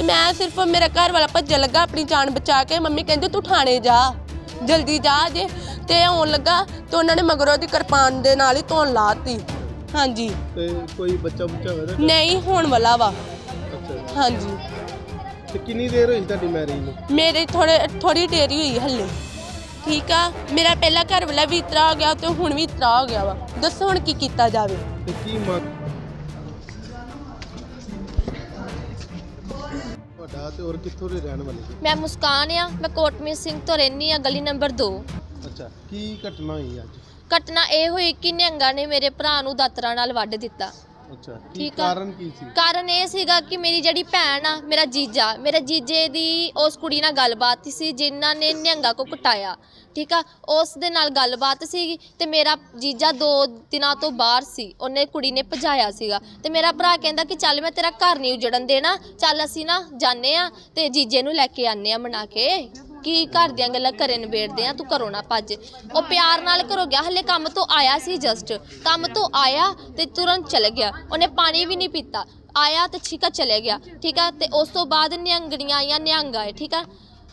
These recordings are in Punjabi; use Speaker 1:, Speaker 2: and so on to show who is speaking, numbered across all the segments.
Speaker 1: ਤੇ ਮੈਂ ਸਿਰਫ ਮੇਰਾ ਘਰ ਵਾਲਾ ਭੱਜਣ ਲੱਗਾ ਆਪਣੀ ਜਾਨ ਬਚਾ ਕੇ। ਮੰਮੀ ਕਹਿੰਦੀ ਤੂੰ ਥਾਣੇ ਜਾ ਜਲਦੀ ਜਾ ਜੇ। ਤੇ ਆਉਣ ਲੱਗਾ ਤੇ ਉਹਨਾਂ ਨੇ ਮਗਰੋਂ ਦੀ ਕਿਰਪਾਨ ਦੇ ਨਾਲ ਹੀ ਧੋਣ ਲਾਤੀ ਹਾਂਜੀ।
Speaker 2: ਤੇ ਕੋਈ ਬੱਚਾ ਬੁੱਚਾ ਹੋਇਆ ਤੁਹਾਡਾ?
Speaker 1: ਨਹੀਂ ਹੋਣ ਵਾਲਾ ਵਾ।
Speaker 2: ਅੱਛਾ
Speaker 1: ਹਾਂਜੀ।
Speaker 2: ਤੇ ਕਿੰਨੀ ਦੇਰ ਹੋਈ ਤੁਹਾਡੀ ਮੈਰਿਜ ਨੂੰ?
Speaker 1: ਮੇਰੇ ਥੋੜੇ ਥੋੜੀ ਦੇਰੀ ਹੋਈ ਹੱਲੇ। ਠੀਕ ਆ? ਮੇਰਾ ਪਹਿਲਾ ਘਰ ਵਾਲਾ ਵੀ ਇਤਰਾ ਹੋ ਗਿਆ ਤੇ ਹੁਣ ਵੀ ਇਤਰਾ ਹੋ ਗਿਆ ਵਾ। ਦੱਸੋ ਹੁਣ ਕੀ ਕੀਤਾ ਜਾਵੇ?
Speaker 2: ਤੇ ਕੀ ਮੰਗ ਤੁਹਾਡਾ ਤੇ ਹੋਰ ਕਿੱਥੋਂ ਦੇ ਰਹਿਣ ਵਾਲੇ ਜੀ
Speaker 3: ਮੈਂ ਮੁਸਕਾਨ ਆ ਮੈਂ ਕੋਟਮੀਤ ਸਿੰਘ ਤੋਂ ਰਹਿੰਦੀ ਆ ਗਲੀ ਨੰਬਰ 2
Speaker 2: ਅੱਛਾ ਕੀ ਘਟਨਾ ਹੋਈ ਅੱਜ?
Speaker 3: ਘਟਨਾ ਇਹ ਹੋਈ ਕਿ ਨਿਹੰਗਾਂ ਨੇ ਮੇਰੇ ਭਰਾ ਨੂੰ ਦਾਤਰਾ ਨਾਲ ਵੱਢ ਦਿੱਤਾ।
Speaker 2: ਅੱਛਾ ਕੀ
Speaker 3: ਠੀਕ ਆ।
Speaker 2: ਕਾਰਨ ਕੀ ਸੀ?
Speaker 3: ਕਾਰਨ ਇਹ ਸੀਗਾ ਕਿ ਮੇਰੀ ਜਿਹੜੀ ਭੈਣ ਆ ਮੇਰਾ ਜੀਜਾ ਮੇਰੇ ਜੀਜੇ ਦੀ ਉਸ ਕੁੜੀ ਨਾਲ ਗੱਲਬਾਤ ਸੀ ਜਿਨ੍ਹਾਂ ਨੇ ਨਿਹੰਗਾ ਕੋ ਕੁਟਾਇਆ ਠੀਕ ਆ? ਉਸ ਦੇ ਨਾਲ ਗੱਲਬਾਤ ਸੀ ਤੇ ਮੇਰਾ ਜੀਜਾ ਦੋ ਦਿਨਾਂ ਤੋਂ ਬਾਹਰ ਸੀ ਉਹਨੇ ਕੁੜੀ ਨੇ ਭਜਾਇਆ ਸੀਗਾ। ਤੇ ਮੇਰਾ ਭਰਾ ਕਹਿੰਦਾ ਕਿ ਚੱਲ ਮੈਂ ਤੇਰਾ ਘਰ ਨਹੀਂ ਉਜੜਨ ਦੇਣਾ ਚੱਲ ਅਸੀਂ ਨਾ ਜਾਣੇ ਆ ਤੇ ਜੀਜੇ ਨੂੰ ਲੈ ਕੇ ਆਨੇ ਆ ਮਨਾ ਕੇ। ਕੀ ਘਰ ਦੀਆਂ ਗੱਲਾਂ ਘਰੇ ਨਿਬੇੜਦੇ ਆ, ਤੂੰ ਘਰੋਂ ਨਾ ਭੱਜ। ਉਹ ਪਿਆਰ ਨਾਲ ਘਰੋਂ ਗਿਆ, ਹਲੇ ਕੰਮ ਤੋਂ ਆਇਆ ਸੀ ਜਸਟ ਕੰਮ ਤੋਂ ਆਇਆ ਤੇ ਤੁਰੰਤ ਚਲੇ ਗਿਆ। ਉਹਨੇ ਪਾਣੀ ਵੀ ਨਹੀਂ ਪੀਤਾ। ਆਇਆ ਤੇ ਛਿਕਾ ਚਲੇ ਗਿਆ, ਠੀਕ ਆ? ਤੇ ਉਸ ਤੋਂ ਬਾਅਦ ਨਿਹੰਗਣੀਆਂ ਆਈਆਂ, ਨਿਹੰਗ ਆਏ, ਠੀਕ ਆ?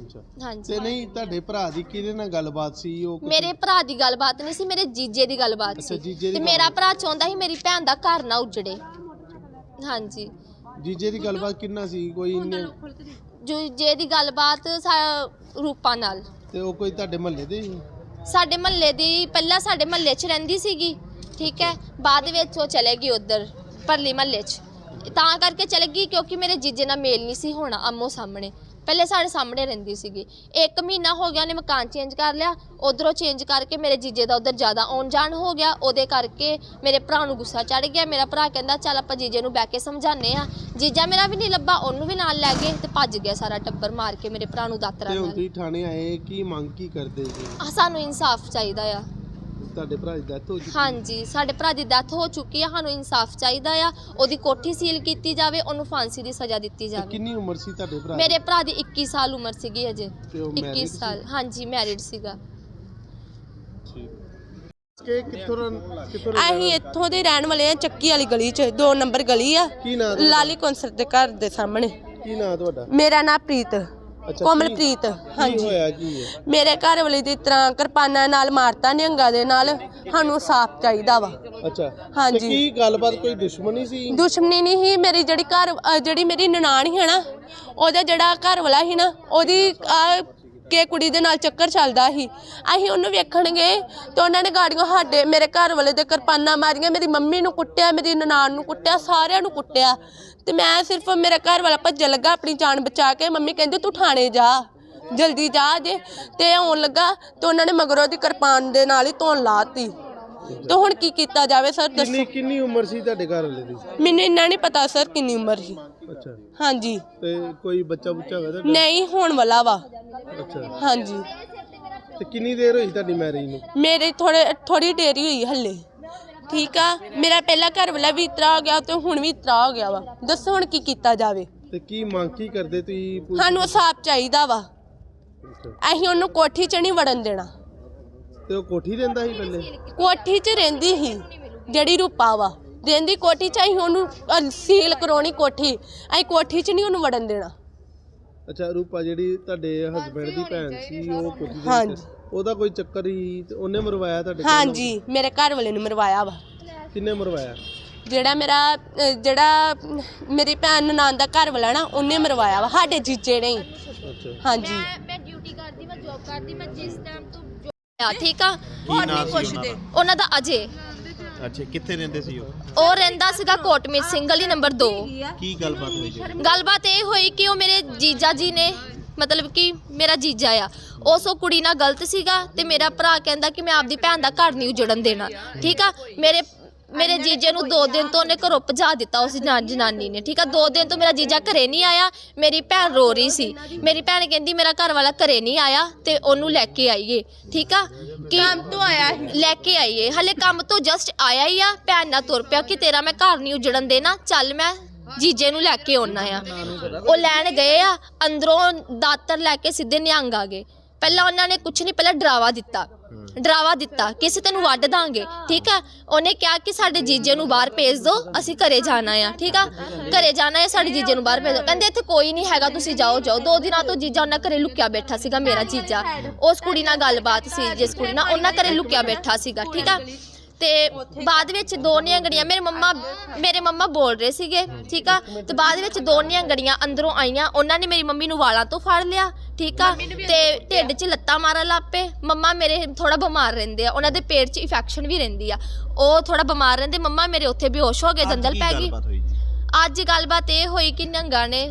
Speaker 2: ਅੱਛਾ।
Speaker 3: ਹਾਂਜੀ।
Speaker 2: ਤੇ ਨਹੀਂ ਤੁਹਾਡੇ ਭਰਾ ਦੀ ਕਿਹਦੇ ਨਾਲ ਗੱਲਬਾਤ ਸੀ? ਉਹ ਕੁਛ-
Speaker 3: ਮੇਰੇ ਭਰਾ ਦੀ ਗੱਲਬਾਤ ਨਹੀਂ ਸੀ ਮੇਰੇ ਜੀਜੇ ਦੀ ਗੱਲਬਾਤ
Speaker 2: ਅੱਛਾ,
Speaker 3: ਸੀ।
Speaker 2: ਜੀਜੇ ਦੀ
Speaker 3: ਤੇ ਮੇਰਾ ਭਰਾ ਚਾਹੁੰਦਾ ਸੀ ਮੇਰੀ ਭੈਣ ਦਾ ਘਰ ਨਾ ਉਜੜੇ। ਹਾਂਜੀ।
Speaker 2: ਜੀਜੇ ਦੀ ਗੱਲਬਾਤ ਕਿੰਨਾ ਸੀ? ਕੋਈ ਇੰਨੇ
Speaker 3: ਜੀਜੇ ਦੀ ਗੱਲਬਾਤ ਸਾ- ਰੂਪਾ ਨਾਲ।
Speaker 2: ਤੇ ਉਹ ਕੋਈ ਤੁਹਾਡੇ ਮਹੱਲੇ ਦੇ ਸੀ?
Speaker 3: ਸਾਡੇ ਮਹੱਲੇ ਦੀ ਪਹਿਲਾਂ ਸਾਡੇ ਮਹੱਲੇ 'ਚ ਰਹਿੰਦੀ ਸੀਗੀ ਠੀਕ ਹੈ? ਬਾਅਦ ਵਿੱਚ ਉਹ ਚਲੇ ਗਈ ਉਧਰ ਪਰਲੀ ਮਹੱਲੇ 'ਚ। ਤਾਂ ਕਰਕੇ ਚਲੇ ਗਈ ਕਿਉਂਕਿ ਮੇਰੇ ਜੀਜੇ ਨਾਲ ਮੇਲ ਨਹੀਂ ਸੀ ਹੋਣਾ ਅੰਮੋ ਸਾਹਮਣੇ। ਪਹਿਲੇ ਸਾਡੇ ਸਾਹਮਣੇ ਰਹਿੰਦੀ ਸੀਗੀ। ਇੱਕ ਮਹੀਨਾ ਹੋ ਗਿਆ ਉਹਨੇ ਮਕਾਨ ਚੇਂਜ ਕਰ ਲਿਆ। ਉਧਰੋਂ ਚੇਂਜ ਕਰਕੇ ਮੇਰੇ ਜੀਜੇ ਦਾ ਉਧਰ ਜ਼ਿਆਦਾ ਆਉਣ ਜਾਣ ਹੋ ਗਿਆ। ਉਹਦੇ ਕਰਕੇ ਮੇਰੇ ਭਰਾ ਨੂੰ ਗੁੱਸਾ ਚੜ ਗਿਆ। ਮੇਰਾ ਭਰਾ ਕਹਿੰਦਾ ਚੱਲ ਆਪਾਂ ਜੀਜੇ ਨੂੰ ਬਹਿ ਕੇ ਸਮਝਾਉਂਦੇ ਆ ਜੀਜਾ ਮੇਰਾ ਵੀ ਨਹੀਂ ਲੱਭਾ। ਉਹਨੂੰ ਵੀ ਨਾਲ ਲੈ ਗਏ ਤੇ ਭੱਜ ਗਿਆ ਸਾਰਾ ਟੱਬਰ ਮਾਰ ਕੇ ਮੇਰੇ ਭਰਾ ਨੂੰ ਦਾਤਰਾ
Speaker 2: ਤੇ ਹੁਣ
Speaker 3: ਨਾਲ।
Speaker 2: ਤੁਸੀਂ ਥਾਣੇ ਆਏ ਕੀ ਮੰਗ ਕੀ ਕਰਦੇ ਜੀ?
Speaker 3: ਆਹ, ਸਾਨੂੰ ਇਨਸਾਫ ਚਾਹੀਦਾ ਆ।
Speaker 2: ਤੁਹਾਡੇ ਭਰਾ ਦੀ ਡੈਥ ਹੋ ਚੁੱਕੀ
Speaker 3: ਹਾਂਜੀ ਸਾਡੇ ਭਰਾ ਦੀ ਡੈਥ ਹੋ ਚੁੱਕੀ ਆ ਸਾਨੂੰ ਇਨਸਾਫ ਚਾਹੀਦਾ ਆ। ਉਹਦੀ ਕੋਠੀ ਸੀਲ ਕੀਤੀ ਜਾਵੇ ਉਹਨੂੰ ਫਾਂਸੀ ਦੀ ਸਜ਼ਾ ਦਿੱਤੀ
Speaker 2: ਤੇ
Speaker 3: ਜਾਵੇ।
Speaker 2: ਕਿੰਨੀ ਉਮਰ ਸੀ ਤੁਹਾਡੇ ਭਰਾ ਦੀ?
Speaker 3: ਮੇਰੇ ਭਰਾ ਦੀ 21 ਸਾਲ ਉਮਰ ਸੀਗੀ ਅਜੇ।
Speaker 2: ਤੇ ਉਹ
Speaker 3: 21
Speaker 2: married ਸੀ?
Speaker 3: ਸਾਲ ਹਾਂਜੀ ਮੈਰਿਡ ਸੀਗਾ।
Speaker 2: ਕਿ ਕਿੱਥੋਂ ਦਾ
Speaker 1: ਅਸੀਂ ਇੱਥੋਂ ਦੇ ਰਹਿਣ ਵਾਲੇ ਆ ਚੱਕੀ ਵਾਲੀ ਗਲੀ 'ਚ। ਦੋ ਨੰਬਰ ਗਲੀ ਆ।
Speaker 2: ਕੀ ਨਾਂ ਤੁਹਾਡਾ?
Speaker 1: ਲਾਲੀ ਕੌਂਸਰ ਦੇ ਘਰ ਦੇ ਸਾਹਮਣੇ।
Speaker 2: ਕੀ ਨਾਂ ਤੁਹਾਡਾ?
Speaker 1: ਮੇਰਾ ਨਾਂ ਪ੍ਰੀਤ।
Speaker 2: ਅੱਛਾ
Speaker 1: ਕੋਮਲਪ੍ਰੀਤ
Speaker 2: ਕੀ
Speaker 1: ਹਾਂਜੀ।
Speaker 2: ਹੋਇਆ ਕੀ ਹੈ?
Speaker 1: ਮੇਰੇ ਘਰ ਵਾਲੇ ਦੀ ਤਰ੍ਹਾਂ ਕਿਰਪਾਨਾਂ ਨਾਲ ਮਾਰਤਾ ਨਿਹੰਗਾ ਦੇ ਨਾਲ ਸਾਨੂੰ ਸਾਫ਼ ਚਾਹੀਦਾ ਵਾ।
Speaker 2: ਅੱਛਾ
Speaker 1: ਹਾਂਜੀ।
Speaker 2: ਕੀ ਗੱਲਬਾਤ ਕੋਈ ਦੁਸ਼ਮਣੀ ਸੀ?
Speaker 1: ਦੁਸ਼ਮਣੀ ਨਹੀਂ ਸੀ ਮੇਰੀ ਜਿਹੜੀ ਘਰ ਅ, ਜਿਹੜੀ ਮੇਰੀ ਨਨਾਣ ਸੀ ਨਾ ਉਹਦਾ ਜਿਹੜਾ ਘਰ ਵਾਲਾ ਸੀ ਨਾ ਉਹਦੀ ਆ ਕਿ ਕੁੜੀ ਦੇ ਨਾਲ ਚੱਕਰ ਚੱਲਦਾ ਸੀ। ਅਸੀਂ ਉਹਨੂੰ ਵੇਖਣਗੇ ਤੇ ਉਹਨਾਂ ਨੇ ਗਾੜੀਆਂ ਸਾਡੇ, ਮੇਰੇ ਘਰ ਵਾਲੇ ਦੇ ਕਿਰਪਾਨਾਂ ਮਾਰੀਆਂ, ਮੇਰੀ ਮੰਮੀ ਨੂੰ ਕੁੱਟਿਆ, ਮੇਰੀ ਨਨਾਣ ਨੂੰ ਕੁੱਟਿਆ, ਸਾਰਿਆਂ ਨੂੰ ਕੁੱਟਿਆ। ਤੇ ਮੈਂ ਸਿਰਫ ਮੇਰਾ ਘਰ ਵਾਲਾ ਭੱਜਣ ਲੱਗਾ ਆਪਣੀ ਜਾਨ ਬਚਾ ਕੇ, ਮੰਮੀ ਕਹਿੰਦੀ ਤੂੰ ਥਾਣੇ ਜਾ, ਜਲਦੀ ਜਾ ਜੇ। ਤੇ ਆਉਣ ਲੱਗਾ ਤੇ ਉਹਨਾਂ ਨੇ ਮਗਰੋਂ ਦੀ ਕਿਰਪਾਨ ਦੇ ਨਾਲ ਹੀ ਧੋਣ ਲਾਤੀ ਤੇ ਹੁਣ ਕੀ ਕੀਤਾ ਜਾਵੇ ਸਰ? ਦੱਸੋ।
Speaker 2: ਕਿੰਨੀ ਕਿੰਨੀ ਉਮਰ ਸੀ ਤੁਹਾਡੇ ਘਰ ਵਾਲੇ ਦੀ?
Speaker 1: ਮੈਨੂੰ ਇੰਨਾ ਨਹੀਂ ਪਤਾ ਸਰ ਕਿੰਨੀ ਉਮਰ ਸੀ।
Speaker 2: ਅੱਛਾ।
Speaker 1: ਹਾਂਜੀ।
Speaker 2: ਤੇ ਕੋਈ ਬੱਚਾ ਬੁੱਚਾ ਹੋਇਆ ਤੁਹਾਡਾ?
Speaker 1: ਨਹੀਂ ਹੋਣ ਵਾਲਾ ਵਾ।
Speaker 2: ਅੱਛਾ।
Speaker 1: ਹਾਂਜੀ।
Speaker 2: ਤੇ ਕਿੰਨੀ ਦੇਰ ਹੋਈ ਤੁਹਾਡੀ ਮੈਰਿਜ ਨੂੰ?
Speaker 1: ਮੇਰੇ ਥੋੜੇ ਥੋੜੀ ਦੇਰੀ ਹੋਈ ਹੱਲੇ। ਠੀਕ ਆ? ਮੇਰਾ ਪਹਿਲਾ ਘਰ ਵਾਲਾ ਵੀ ਇਤਰਾ ਹੋ ਗਿਆ ਤੇ ਹੁਣ ਵੀ ਇਤਰਾ ਹੋ ਗਿਆ ਵਾ। ਦੱਸੋ ਹੁਣ ਕੀ ਕੀਤਾ ਜਾਵੇ।
Speaker 2: ਤੇ ਕੀ ਮੰਗ ਕੀ ਕਰਦੇ ਤੁਸੀਂ ਪੁਲਿਸ-
Speaker 1: ਸਾਨੂੰ ਸਾਫ਼ ਚਾਹੀਦਾ ਵਾ।
Speaker 2: ਅੱਛਾ।
Speaker 1: ਅਸੀਂ ਉਹਨੂੰ ਕੋਠੀ 'ਚ ਨਹੀਂ ਵੜਨ ਦੇਣਾ।
Speaker 2: ਤੇ ਉਹ ਕੋਠੀ ਰਹਿੰਦਾ ਸੀ ਪਹਿਲੇ?
Speaker 1: ਕੋਠੀ 'ਚ ਰਹਿੰਦੀ ਸੀ ਜਿਹੜੀ ਰੂਪਾ ਵਾ। ਰਹਿੰਦੀ ਕੋਠੀ 'ਚ ਅਸੀਂ ਉਹਨੂੰ ਅਹ, ਸੀਲ ਕਰਾਉਣੀ ਕੋਠੀ। ਅਸੀਂ ਕੋਠੀ 'ਚ ਨਹੀਂ ਉਹਨੂੰ ਵੜਨ ਦੇਣਾ।
Speaker 2: ਅੱਛਾ ਰੂਪਾ ਜਿਹੜੀ ਤੁਹਾਡੇ ਹਸਬੰਡ ਦੀ ਭੈਣ ਸੀ ਉਹ ਕੋਠੀ ਦੇ ਵਿੱਚ
Speaker 1: ਹਾਂਜੀ।
Speaker 2: ਉਹਦਾ ਕੋਈ ਚੱਕਰ ਹੀ ਤੇ ਉਹਨੇ ਮਰਵਾਇਆ ਤੁਹਾਡੇ ਕੋਲ?
Speaker 1: ਹਾਂਜੀ ਮੇਰੇ ਘਰ ਵਾਲੇ ਨੂੰ ਮਰਵਾਇਆ ਵਾ।
Speaker 2: ਕਿੰਨੇ ਮਰਵਾਇਆ?
Speaker 1: ਜਿਹੜਾ ਮੇਰਾ ਅਹ, ਜਿਹੜਾ ਅਮ, ਮੇਰੀ ਭੈਣ ਨਨਾਣ ਦਾ ਘਰ ਵਾਲਾ ਨਾ ਉਹਨੇ ਮਰਵਾਇਆ ਵਾ ਸਾਡੇ ਜੀਜੇ ਨੇ ਹੀ।
Speaker 2: ਅੱਛਾ।
Speaker 1: ਹਾਂਜੀ।
Speaker 3: ਮੈਂ ਡਿਊਟੀ ਕਰਦੀ ਮੈਂ ਜੌਬ ਕਰਦੀ ਮੈਂ ਜਿਸ ਟਾਈਮ ਆ ਠੀਕ ਆ?
Speaker 4: ਕੀ ਨਾਂ ਸੀ ਉਹਨਾਂ ਦਾ?
Speaker 3: ਉਹਨਾਂ ਦਾ ਅਜੇ।
Speaker 4: ਅੱਛਾ ਕਿੱਥੇ ਰਹਿੰਦੇ ਸੀ ਉਹ?
Speaker 3: ਉਹ ਰਹਿੰਦਾ ਸੀਗਾ ਕੋਟਮੀਤ ਸਿੰਘ ਗਲੀ ਨੰਬਰ 2
Speaker 4: ਕੀ ਗੱਲਬਾਤ ਹੋਈ ਜੀ?
Speaker 3: ਗੱਲਬਾਤ ਇਹ ਹੋਈ ਕਿ ਉਹ ਮੇਰੇ ਜੀਜਾ ਜੀ ਨੇ ਮਤਲਬ ਕਿ ਮੇਰਾ ਜੀਜਾ ਆ। ਉਸ ਉਹ ਕੁੜੀ ਨਾਲ ਗਲਤ ਸੀਗਾ ਤੇ ਮੇਰਾ ਭਰਾ ਕਹਿੰਦਾ ਕਿ ਮੈਂ ਆਪਦੀ ਭੈਣ ਦਾ ਘਰ ਨਹੀਂ ਉਜੜਨ ਦੇਣਾ। ਠੀਕ ਆ? ਮੇਰੇ ਮੇਰੇ ਜੀਜੇ ਨੂੰ 2 ਦਿਨ ਤੋਂ ਉਹਨੇ ਘਰੋਂ ਭਜਾ ਦਿੱਤਾ ਉਸ ਜਨਾ- ਜਨਾਨੀ ਨੇ ਠੀਕ ਆ? 2 ਦਿਨ ਤੋਂ ਮੇਰਾ ਜੀਜਾ ਘਰੇ ਨਹੀਂ ਆਇਆ ਮੇਰੀ ਭੈਣ ਰੋ ਰਹੀ ਸੀ। ਮੇਰੀ ਭੈਣ ਕਹਿੰਦੀ ਮੇਰਾ ਘਰ ਵਾਲਾ ਘਰੇ ਨਹੀਂ ਆਇਆ ਤੇ ਉਹਨੂੰ ਲੈ ਕੇ ਆਈਏ। ਠੀਕ ਆ? ਕਿ
Speaker 1: ਕੰਮ ਤੋਂ ਆਇਆ
Speaker 3: ਲੈ ਕੇ ਆਈਏ। ਹਲੇ ਕੰਮ ਤੋਂ ਜਸਟ ਆਇਆ ਹੀ ਆ ਭੈਣ ਨਾਲ ਤੁਰ ਪਿਆ ਕਿ ਤੇਰਾ ਮੈਂ ਘਰ ਨਹੀਂ ਉਜੜਨ ਦੇਣਾ ਚੱਲ ਮੈਂ ਜੀਜੇ ਨੂੰ ਲੈ ਕੇ ਆਉਣਾ ਆ। ਉਹ ਲੈਣ ਗਏ ਆ ਅੰਦਰੋਂ ਦਾਤਰ ਲੈ ਕੇ ਸਿੱਧੇ ਨਿਹੰਗ ਆ ਗਏ। ਪਹਿਲਾਂ ਉਹਨਾਂ ਨੇ ਕੁਝ ਨਹੀਂ, ਪਹਿਲਾਂ ਡਰਾਵਾ ਦਿੱਤਾ। ਡਰਾਵਾ ਦਿੱਤਾ ਕਿ ਅਸੀਂ ਤੈਨੂੰ ਵੱਢ ਦਾਂਗੇ, ਠੀਕ ਆ? ਉਹਨੇ ਕਿਹਾ ਕਿ ਸਾਡੇ ਜੀਜੇ ਨੂੰ ਬਾਹਰ ਭੇਜ ਦਿਓ ਅਸੀਂ ਘਰੇ ਜਾਣਾ ਆ, ਠੀਕ ਆ? ਘਰੇ ਜਾਣਾ ਹੈ ਸਾਡੇ ਜੀਜੇ ਨੂੰ ਬਾਹਰ ਭੇਜ ਦਿਓ ਕਹਿੰਦੇ ਇੱਥੇ ਕੋਈ ਨਹੀਂ ਹੈਗਾ, ਤੁਸੀਂ ਜਾਓ ਜਾਓ। ਦੋ ਦਿਨਾਂ ਤੋਂ ਜੀਜਾ ਉਹਨਾਂ ਘਰੇ ਲੁਕਿਆ ਬੈਠਾ ਸੀਗਾ, ਮੇਰਾ ਜੀਜਾ। ਉਸ ਕੁੜੀ ਨਾਲ ਗੱਲਬਾਤ ਸੀ, ਜਿਸ ਕੁੜੀ ਨਾਲ ਉਹਨਾਂ ਘਰੇ ਲੁਕਿਆ ਬੈਠਾ ਸੀਗਾ, ਠੀਕ ਆ? ਤੇ ਬਾਅਦ ਵਿੱਚ ਦੋ ਨਿਹੰਗੜੀਆਂ ਮੇਰੇ ਮੰਮਾ ਮੇਰੇ ਮੰਮਾ ਬੋਲ ਰਹੇ ਸੀਗੇ, ਠੀਕ ਆ? ਤੇ ਬਾਅਦ ਵਿੱਚ ਦੋ ਨਿਹੰਗੜੀਆਂ ਅੰਦਰੋਂ ਆਈਆਂ, ਉਹਨਾਂ ਨੇ ਮੇਰੀ ਮੰਮੀ ਨੂੰ ਵਾਲਾਂ ਤੋਂ ਫੜ ਲਿਆ ਠੀਕ ਆ? ਤੇ ਢਿੱਡ 'ਚ ਲੱਤਾਂ ਮਾਰਨ ਲੱਪੇ ਮੰਮਾ ਮੇਰੇ ਥੋੜਾ ਬਿਮਾਰ ਰਹਿੰਦੇ ਆ। ਉਹਨਾਂ ਦੇ ਪੇਟ 'ਚ ਇਨਫੈਕਸ਼ਨ ਵੀ ਰਹਿੰਦੀ ਆ। ਉਹ ਥੋੜਾ ਬਿਮਾਰ ਰਹਿੰਦੇ। ਮੰਮਾ ਮੇਰੇ ਉੱਥੇ ਬੇਹੋਸ਼ ਹੋ ਗਏ
Speaker 4: ਕੀ
Speaker 3: ਪੈ ਗਈ। ਅੱਜ ਗੱਲਬਾਤ ਇਹ ਹੋਈ ਕਿ ਨਿਹੰਗਾਂ ਨੇ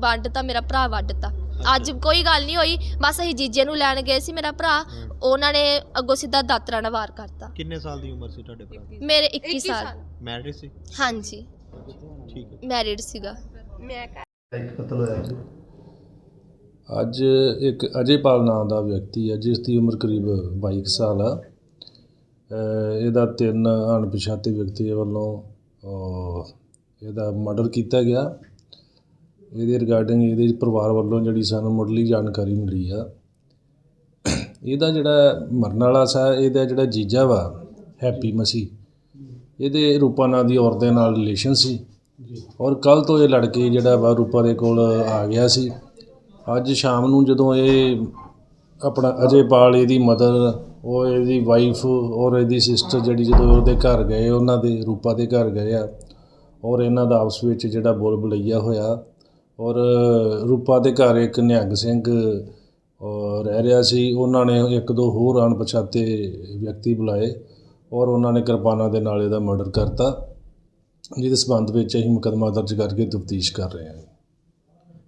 Speaker 3: ਵੱਢਤਾ ਮੇਰਾ ਭਰਾ ਵੱਢਤਾ ਅੱਜ ਕੋਈ ਗੱਲ ਨਹੀਂ ਹੋਈ। ਬਸ ਅਸੀਂ ਜੀਜੇ ਨੂੰ ਲੈਣ ਗਏ ਸੀ ਮੇਰਾ ਭਰਾ। ਉਹਨਾਂ ਨੇ ਅੱਗੋਂ ਸਿੱਧਾ ਦਾਤਰਾ ਨਾਲ ਵਾਰ ਕਰਤਾ
Speaker 4: ਕਿੰਨੇ ਸਾਲ ਦੀ ਉਮਰ ਸੀ ਤੁਹਾਡੇ ਭਰਾ ਦੀ?
Speaker 3: ਮੇਰੇ 21 ਸਾਲ।
Speaker 4: ਮੈਰਿਡ ਸੀ?
Speaker 3: ਹਾਂਜੀ।
Speaker 4: ਠੀਕ ਹੈ।
Speaker 3: ਮੈਰਿਡ ਸੀਗਾ।
Speaker 1: ਮੈਂ
Speaker 2: ਇੱਕ ਕਤਲ ਹੋਇਆ ਜੀ।
Speaker 5: ਅੱਜ ਇੱਕ ਅਜੇਪਾਲ ਨਾਮ ਦਾ ਵਿਅਕਤੀ ਹੈ ਜਿਸ ਦੀ ਉਮਰ ਕਰੀਬ 22 ਕੁ ਸਾਲ ਆ। ਇਹਦਾ ਤਿੰਨ ਅਣਪਛਾਤੇ ਵਿਅਕਤੀਆਂ ਵੱਲੋਂ ਇਹਦਾ ਮਰਡਰ ਕੀਤਾ ਗਿਆ। ਇਹਦੇ ਰਿਗਾਰਡਿੰਗ ਇਹਦੇ ਪਰਿਵਾਰ ਵੱਲੋਂ ਜਿਹੜੀ ਸਾਨੂੰ ਮੁੱਢਲੀ ਜਾਣਕਾਰੀ ਮਿਲੀ ਆ। ਇਹਦਾ ਜਿਹੜਾ ਮਰਨ ਵਾਲਾ ਸਾ ਇਹਦਾ ਜਿਹੜਾ ਜੀਜਾ ਵਾ ਹੈਪੀ ਮਸੀ ਇਹਦੇ ਰੂਪਾ ਨਾਂ ਦੀ ਔਰਤ ਦੇ ਨਾਲ ਰਿਲੇਸ਼ਨ ਸੀ। ਔਰ ਕੱਲ ਤੋਂ ਇਹ ਲੜਕੇ ਜਿਹੜਾ ਵਾ ਰੂਪਾ ਦੇ ਕੋਲ ਆ ਗਿਆ ਸੀ। ਅੱਜ ਸ਼ਾਮ ਨੂੰ ਜਦੋਂ ਇਹ ਆਪਣਾ ਅਜੇ ਪਾਲ ਇਹਦੀ ਮਦਰ, ਉਹ ਇਹਦੀ ਵਾਈਫ ਔਰ ਇਹਦੀ ਸਿਸਟਰ ਜਿਹੜੀ ਜਦੋਂ ਉਹਦੇ ਘਰ ਗਏ, ਉਹਨਾਂ ਦੇ ਰੂਪਾ ਦੇ ਘਰ ਗਏ ਆ, ਔਰ ਇਹਨਾਂ ਦਾ ਆਪਸ ਵਿੱਚ ਜਿਹੜਾ ਬੋਲ ਬਲਈਆ ਹੋਇਆ, ਔਰ ਰੂਪਾ ਦੇ ਘਰ ਇੱਕ ਨਿਹੰਗ ਸਿੰਘ ਰਹਿ ਰਿਹਾ ਸੀ, ਉਹਨਾਂ ਨੇ ਇੱਕ ਦੋ ਹੋਰ ਅਣਪਛਾਤੇ ਵਿਅਕਤੀ ਬੁਲਾਏ, ਔਰ ਉਹਨਾਂ ਨੇ ਕਿਰਪਾਨਾਂ ਦੇ ਨਾਲ ਇਹਦਾ ਮਰਡਰ ਕਰਤਾ, ਜਿਹਦੇ ਸਬੰਧ ਵਿੱਚ ਅਸੀਂ ਮੁਕੱਦਮਾ ਦਰਜ ਕਰਕੇ ਤਫਤੀਸ਼ ਕਰ ਰਹੇ ਹਾਂ।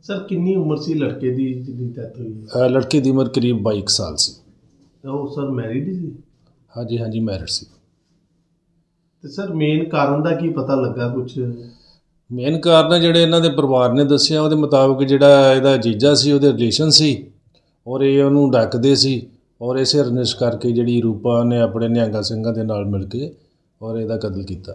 Speaker 2: ਸਰ ਕਿੰਨੀ ਉਮਰ ਸੀ ਲੜਕੇ ਦੀ ਜਿਹਦੀ ਡੈਥ ਹੋਈ?
Speaker 5: ਅਹ ਲੜਕੇ ਦੀ ਉਮਰ ਕਰੀਬ 22 ਕੁ ਸਾਲ ਸੀ।
Speaker 2: ਉਹ ਸਰ ਮੈਰਿਡ ਸੀ?
Speaker 5: ਹਾਂਜੀ ਹਾਂਜੀ ਮੈਰਿਡ ਸੀ।
Speaker 2: ਤੇ ਸਰ ਮੇਨ ਕਾਰਨ ਦਾ ਕੀ ਪਤਾ ਲੱਗਾ ਕੁਝ
Speaker 5: ਮੇਨ ਕਾਰਨ ਹੈ ਜਿਹੜੇ ਇਹਨਾਂ ਦੇ ਪਰਿਵਾਰ ਨੇ ਦੱਸਿਆ ਉਹਦੇ ਮੁਤਾਬਕ ਜਿਹੜਾ ਇਹਦਾ ਜੀਜਾ ਸੀ ਉਹਦੇ ਰਿਲੇਸ਼ਨ ਸੀ ਔਰ ਇਹ ਉਹਨੂੰ ਡੱਕਦੇ ਸੀ ਔਰ ਇਸੇ ਰੰਜਿਸ਼ ਕਰਕੇ ਜਿਹੜੀ ਰੂਪਾ ਨੇ ਆਪਣੇ ਨਿਹੰਗਾ ਸਿੰਘਾਂ ਦੇ ਨਾਲ ਮਿਲ ਕੇ ਔਰ ਇਹਦਾ ਕਤਲ ਕੀਤਾ।